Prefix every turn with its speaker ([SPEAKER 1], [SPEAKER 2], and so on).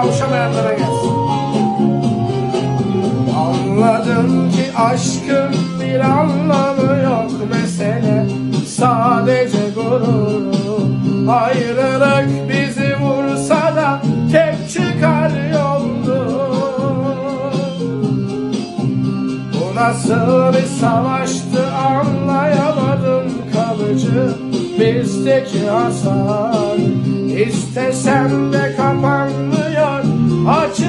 [SPEAKER 1] kavuşamayanlara gelsin. Anladım ki aşkın bir anlamı yok. Mesele Sadece gurur Ayrılık bizi vursa da tek çıkar yoldu. Bu nasıl bir savaştı anlayamadım. Kalıcı Bizdeki hasar. İstesem de kapanmıyor Ótimo!